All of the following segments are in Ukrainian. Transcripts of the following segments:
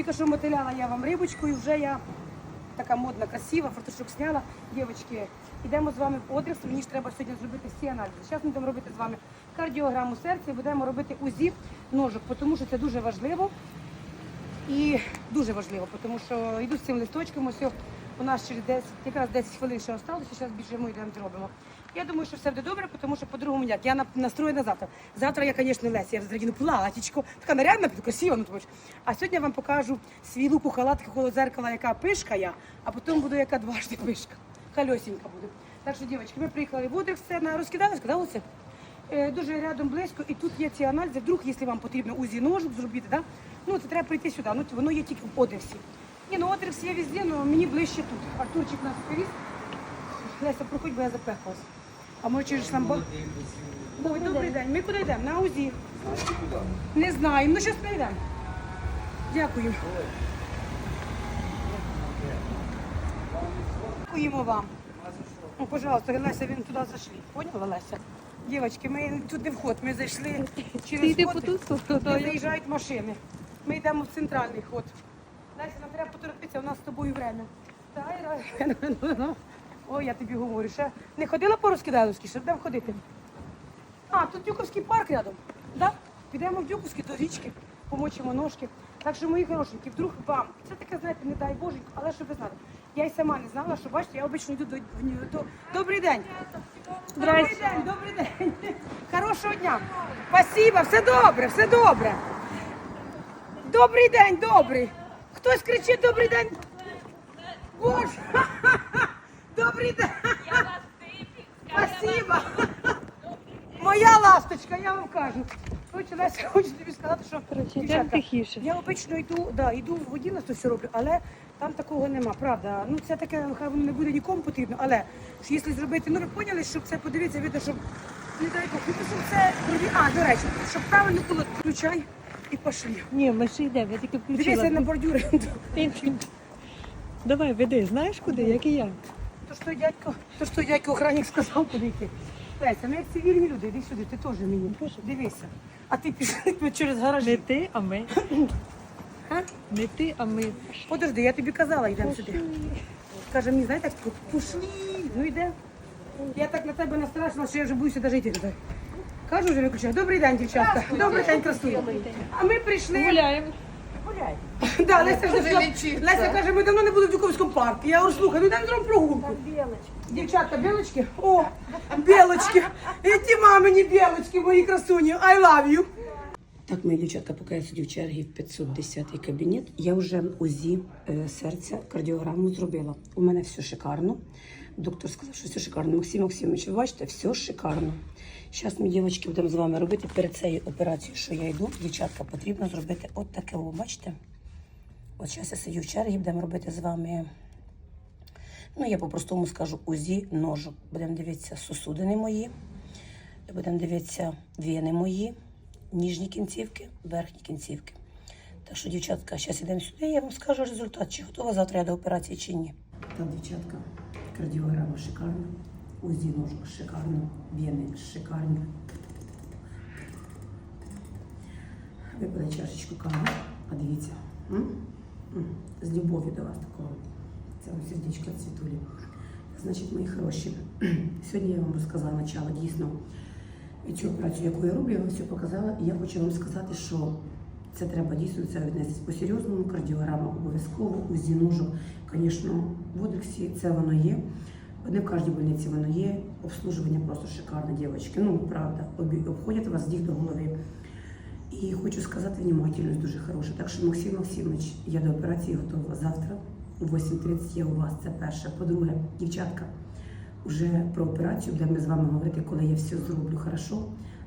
Тільки що мотиляла я вам рибочку і вже я така модна, красива, фартушок зняла. Дівчатки, йдемо з вами в одріс. Мені ж треба сьогодні зробити всі аналізи. Зараз ми будемо робити з вами кардіограму серця будемо робити УЗІ ножок, тому що це дуже важливо. І дуже важливо, тому що йду з цим листочком, ось у нас через 10, якраз 10 хвилин ще осталося, зараз біжимо йдемо зробимо. Я думаю, що все буде добре, тому що по-другому ніяк. Я на- настроєна завтра. Завтра я, звісно, Леся, я зрадіну платічко, така нарядна, красива, ну тобі. А сьогодні я вам покажу свій лук у халатки коло зеркала, яка пишка я, а потім буду яка дважди пишка. Хальосінька буде. Так що, дівчатки, ми приїхали в Удрик, все на розкидали, сказалося? Е, дуже рядом близько, і тут є ці аналізи. Вдруг, якщо вам потрібно УЗІ ножок зробити, да? ну це треба прийти сюди. Ну воно є тільки в Одрексі. Ні, ну Одрекс є везде, але мені ближче тут. Артурчик нас привіз. Леся, проходь, бо я запехалась. А може через шламбон? Ой, добрий день. Ми куди йдемо? На УЗІ. Не знаємо. Ну, зараз прийдемо. Дякую. Дякуємо вам. Ну, пожалуйста, Леся, він туди зайшли. Поняла, Леся? Дівчатки, ми тут не вход, ми зайшли через йди ту сторону, де я- заїжджають машини. Ми йдемо в центральний ход. Леся, нам треба поторопитися, у нас з тобою время. Та, Іра, Ой, я тобі говорю, ще не ходила по Розкидайловській, ще будемо ходити. А, тут Дюковський парк рядом. Да? Підемо в Дюковський до річки, помочимо ножки. Так що, мої хорошенькі, вдруг вам. Це таке, знаєте, не дай Боже, але щоб ви знали. Я й сама не знала, що бачите, я обично йду до, до, до... Добрий день. Добрий день, добрий день. Хорошого дня. Спасибо, все добре, все добре. Добрий день, добрий. Хтось кричить добрий день. Боже. Добрий день. Спасибо. Моя ласточка, я вам кажу. Короче, Леся, хочу тобі сказати, що Коротше, йдемо дівчатка, тихіше. я обично йду, да, йду в годину, то все роблю, але там такого нема, правда. Ну це таке, хай воно не буде нікому потрібно, але ж якщо зробити, ну ви поняли, щоб це подивитися, видно, щоб не дай Бог, ну, щоб це прові- А, до речі, щоб правильно було включай і пошли. Ні, ми ще йдемо, я тільки включила. Дивися на бордюри. Давай, веди, знаєш куди, як і я. То що дядько, то що дядько охранник сказав, куди йти. Леся, ми як цивільні люди, іди сюди, ти теж мені. Дивися. А ти пішли через Не ти, а ми. А? Не ти, а ми. Подожди, я тобі казала, йдемо сюди. Каже, мені, знаєте, так, пішли, ну йде. Я так на тебе настрашила, що я вже боюся навіть йти туди. Кажу вже виключаю. Добрий день, дівчатка. Добрий день, красує. А ми прийшли. Гуляємо. Гуляй. Да, Леся вже сказала- Леся каже, ми давно не були в Дюковському парку. Я говорю, слухай, ну йдемо зробимо прогулку. Дівчатка, білочки? О, білочки. Ті мамині білочки, мої красуні. I love you. Так, мої дівчатка, поки я сидів в чергі в 510 кабінет, я вже УЗІ е, серця, кардіограму зробила. У мене все шикарно. Доктор сказав, що все шикарно. Максим Максимович, ви бачите, все шикарно. Зараз ми, дівчатки, будемо з вами робити перед цією операцією, що я йду. Дівчатка, потрібно зробити от таке, о, бачите? От зараз я сидю в чергі, будемо робити з вами Ну, я по-простому скажу УЗІ ножок. Будемо дивитися сосудини мої, будемо дивитися вени мої, ніжні кінцівки, верхні кінцівки. Так що, дівчатка, зараз йдемо сюди, я вам скажу результат, чи готова завтра я до операції, чи ні. Так, дівчатка, кардіограма шикарна, УЗІ ножок шикарно, вени шикарні. Випила чашечку кави, а дивіться. м? З любов'ю до вас такого. Це ось сердечко від світулі. Значить, мої хороші, сьогодні я вам розказала начало дійсно цю операцію, яку я роблю, я вам все показала. І я хочу вам сказати, що це треба дійсно це віднестись по-серйозному, кардіограма обов'язково, УЗІ ножок, звісно, в Одрексі це воно є. Не в кожній больниці воно є. Обслуживання просто шикарне, дівчатки. Ну, правда, обходять вас з ніг до голови. І хочу сказати, внимательність дуже хороша. Так що, Максим Максимович, я до операції готова завтра. О 8.30 я у вас. Це перше. По-друге, дівчатка, вже про операцію будемо з вами говорити, коли я все зроблю хорошо.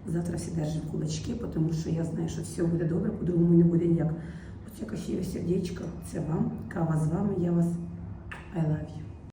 Завтра всі держать кулачки, тому що я знаю, що все буде добре, по-другому не буде ніяк. Оце красиве сердечко, це вам, кава з вами, я вас I love you.